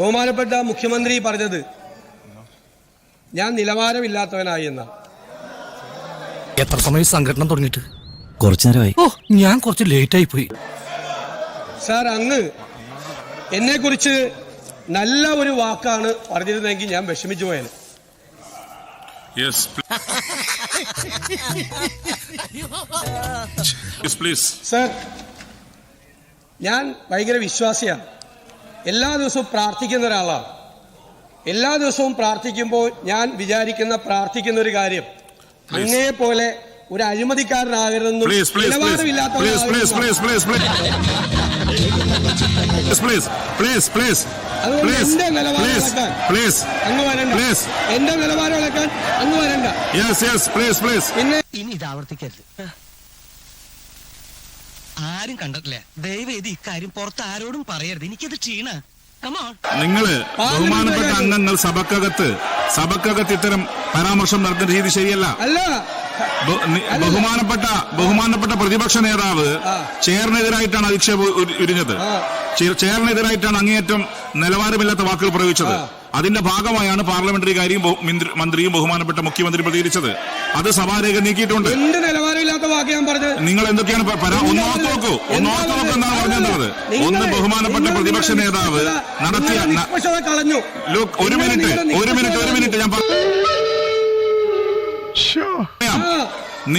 ബഹുമാനപ്പെട്ട മുഖ്യമന്ത്രി പറഞ്ഞത് ഞാൻ നിലവാരമില്ലാത്തവനായി എന്നാണ് എത്ര സമയം സംഘടന തുടങ്ങിയിട്ട്? കുറച്ചു നേരമായി. ഓ ഞാൻ കുറച്ച് ലേറ്റ് ആയി പോയി. സാർ അങ്ങ് എന്നെ കുറിച്ച് നല്ല ഒരു വാക്കാണ് പറഞ്ഞിരുന്നെങ്കിൽ ഞാൻ വിഷമിച്ചു പോയത് Yes. yes, please. സാർ ഞാൻ ഭയങ്കര വിശ്വാസിയാണ്. എല്ലാ ദിവസവും പ്രാർത്ഥിക്കുന്ന ഒരാളാണ് എല്ലാ ദിവസവും പ്രാർത്ഥിക്കുമ്പോൾ ഞാൻ വിചാരിക്കുന്ന പ്രാർത്ഥിക്കുന്ന ഒരു കാര്യം അങ്ങേ പോലെ ഒരു അഴിമതിക്കാരനാകരുതെന്നും. അതുകൊണ്ട് എന്റെ നിലവാരം ഇളക്കാൻ please. അങ്ങ് വരണ്ട Please. എന്റെ നിലവാരം ഇളക്കാൻ അങ്ങ് വരണ്ട. പിന്നെ ഇനി ഇത് ആവർത്തിക്കരുത് ആരും കണ്ടിട്ടില്ല. ദയവേത് ഇക്കാര്യം പുറത്ത് ആരോടും പറയരുത്. എനിക്കത് ക്ഷീണ. കമോൺ നിങ്ങൾ ബഹുമാനപ്പെട്ട അംഗങ്ങൾ സഭക്കകത്ത് സഭക്കകത്ത് ഇത്തരം പരാമർശം നടത്തുന്ന രീതി ശരിയല്ല. അല്ല. ബഹുമാനപ്പെട്ട ബഹുമാനപ്പെട്ട പ്രതിപക്ഷ നേതാവ്. ചെയറിനെതിരായിട്ടാണ് അധിക്ഷേപം ഉരിഞ്ഞത്. ചെയറിനെതിരായിട്ടാണ് അങ്ങേയറ്റം നിലവാരമില്ലാത്ത വാക്കുകൾ പ്രയോഗിച്ചത്. അതിന്റെ ഭാഗമായാണ് പാർലമെന്ററി കാര്യം മന്ത്രിയും ബഹുമാനപ്പെട്ട മുഖ്യമന്ത്രി പ്രതികരിച്ചത്. അത് സഭാരേഖ നീക്കിയിട്ടുണ്ട്. നിലവാരമില്ലാത്ത വാക്ക് ഞാൻ പറഞ്ഞത്? നിങ്ങൾ എന്തൊക്കെയാണ് പ- പരാ- ഒന്ന് ഓർത്ത് നോക്കൂ. ഒന്ന് ഓർത്ത് നോക്കൂ എന്നാണ് പറഞ്ഞത്. ഒന്ന് ബഹുമാനപ്പെട്ട പ്രതിപക്ഷ നേതാവ് നടത്തിയ കളഞ്ഞു. ഒരു മിനിറ്റ് ഒരു മിനിറ്റ് ഒരു മിനിറ്റ് ഞാൻ പറ-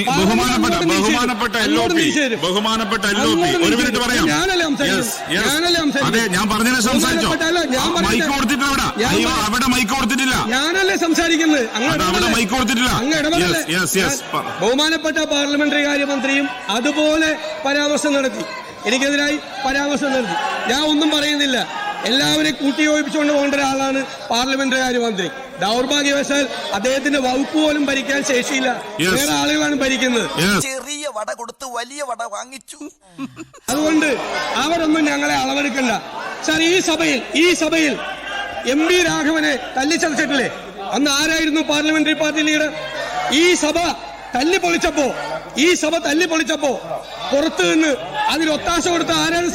ബഹുമാനപ്പെട്ട ബഹുമാനപ്പെട്ട തരും. എൽ ഒ പി ബഹുമാനപ്പെട്ട എൽ ഒ പി. ഒരു മിനിറ്റ് പറയാം? അതെ ഞാൻ പറഞ്ഞതിനെ സംസാരിച്ചോ. മൈക്ക് കൊടുത്തിട്ടില്ല അവിടെ ഞാൻ അയ്യോ പറഞ്ഞത്. അവിടെ മൈക്ക് കൊടുത്തിട്ടില്ല. ഞാനല്ലേ സംസാരിക്കുന്നത്? അവിടെ മൈക്ക് കൊടുത്തിട്ടില്ല. ബഹുമാനപ്പെട്ട പാർലമെന്ററി കാര്യമന്ത്രിയും അതുപോലെ പരാമർശം നടത്തി. എനിക്കെതിരായി പരാമർശം നടത്തി. ഞാൻ ഒന്നും പറയുന്നില്ല. എല്ലാവരെയും കൂട്ടിയോജിപ്പിച്ചുകൊണ്ട് പോകേണ്ട ഒരാളാണ് പാർലമെന്ററി കാര്യമന്ത്രി. ദൗർഭാഗ്യവശാൽ അദ്ദേഹത്തിന്റെ വകുപ്പ് പോലും ഭരിക്കാൻ ശേഷിയില്ല. വേറെ ആളുകളാണ് ഭരിക്കുന്നത്. ചെറിയ വട കൊടുത്ത് വലിയ വട വാങ്ങിച്ചു. അതുകൊണ്ട് അവരൊന്നും ഞങ്ങളെ അളവെടുക്കണ്ട. സാർ ഈ സഭയിൽ ഈ സഭയിൽ എം പി രാഘവനെ തല്ലിച്ചതച്ചിട്ടില്ലേ? അന്ന് ആരായിരുന്നു പാർലമെന്ററി പാർട്ടി ലീഡർ? ഈ സഭ തല്ലി പൊളിച്ചപ്പോ ഈ സഭ തല്ലി പൊളിച്ചപ്പോ പുറത്തു നിന്ന് അതിന് ഒത്താശ കൊടുത്ത ആരാണ്